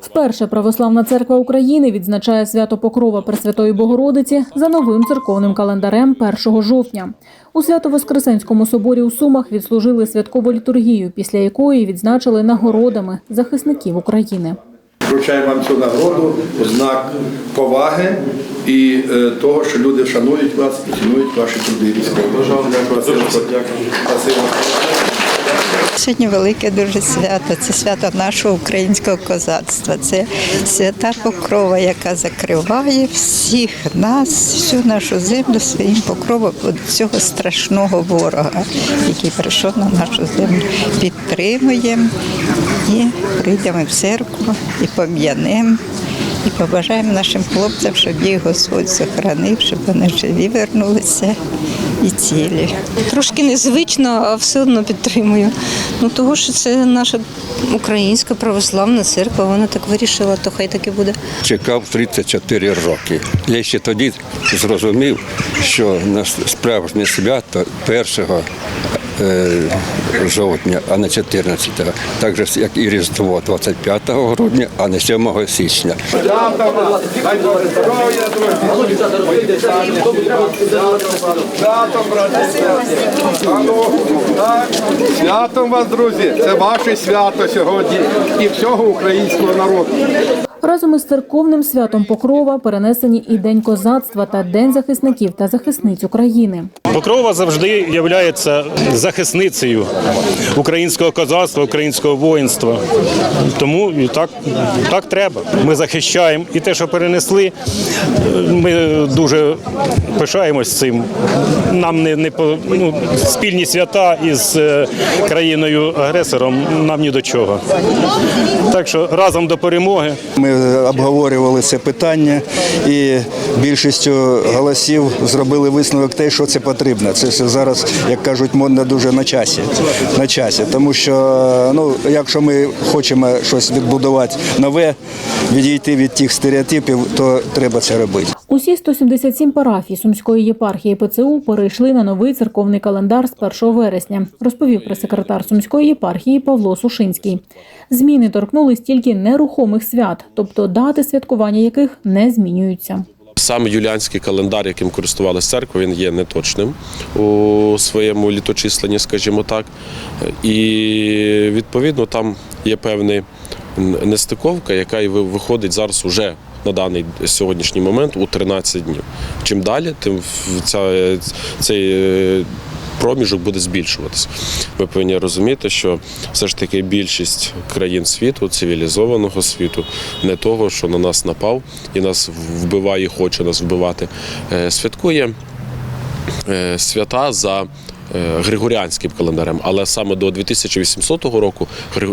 Вперше Православна церква України відзначає свято Покрова Пресвятої Богородиці за новим церковним календарем 1 жовтня. У Свято-Воскресенському соборі у Сумах відслужили святкову літургію, після якої відзначили нагородами захисників України. Вручаємо вам цю нагороду у знак поваги і е, того, що люди шанують вас і цінують ваші труди військові. Сьогодні велике дуже свято. Це свято нашого українського козацтва. Це свята покрова, яка закриває всіх нас, всю нашу землю своїм покровом від цього страшного ворога, який прийшов на нашу землю. Підтримуємо і прийдемо в церкву і пом'янемо. І побажаємо нашим хлопцям, щоб їх Господь захоронив, щоб вони живі вернулися і цілі. Трошки незвично, а все одно підтримую. Ну того, що це наша українська православна церква, вона так вирішила, то хай так і буде. чекав 34 роки. Я ще тоді зрозумів, що на справжнє свято 1 е, жовтня, а не 14-го. Так же, як і Різдво 25 грудня, а не 7 січня. Святом вас, друзі. Це ваше свято сьогодні і всього українського народу. Разом із церковним святом Покрова перенесені і День козацтва та День захисників та захисниць України. Покрова завжди є захисницею українського козацтва, українського воїнства. Тому і так, так треба. Ми захищаємо і те, що перенесли, ми дуже пишаємось цим. Нам не, не по- ну, спільні свята із е, країною агресором нам ні до чого. Так що разом до перемоги. Ми обговорювали це питання і більшістю голосів зробили висновок те, що це потрібно. Це все зараз, як кажуть, модно дуже на часі. На часі. Тому що ну, якщо ми хочемо щось відбудувати нове, відійти від тих стереотипів, то треба це робити. Усі 177 парафій Сумської єпархії ПЦУ перейшли на новий церковний календар з 1 вересня, розповів прес-секретар Сумської єпархії Павло Сушинський. Зміни торкнулись тільки нерухомих свят, тобто дати святкування яких не змінюються. Сам юліанський календар, яким користувалася церква, він є неточним у своєму літочисленні, скажімо так. І відповідно там є певна нестиковка, яка і ви- виходить зараз уже на даний сьогоднішній момент у 13 днів. Чим далі, тим ця, цей е, проміжок буде збільшуватися. Ми повинні розуміти, що все ж таки більшість країн світу, цивілізованого світу, не того, що на нас напав і нас вбиває, хоче нас вбивати, е, святкує е, свята за. Е, Григоріанським календарем, але саме до 2800 року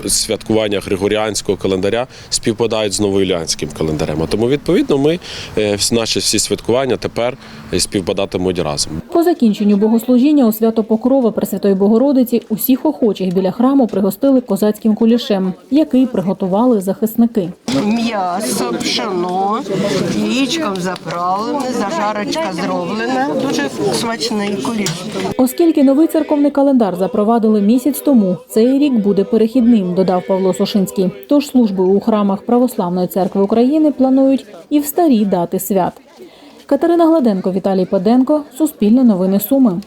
святкування Григоріанського календаря співпадають з новоюліанським календарем. А тому відповідно ми е, всі наші всі святкування тепер співпадатимуть разом. По закінченню богослужіння у свято Покрова Пресвятої Богородиці усіх охочих біля храму пригостили козацьким кулішем, який приготували захисники. М'ясо, пшено, яєчком заправлене, зажарочка зроблена. Дуже смачний куліш. Оскільки новий церковний календар запровадили місяць тому, цей рік буде перехідним, додав Павло Сошинський. Тож служби у храмах Православної церкви України планують і в старі дати свят. Катерина Гладенко, Віталій Паденко, Суспільне новини Суми.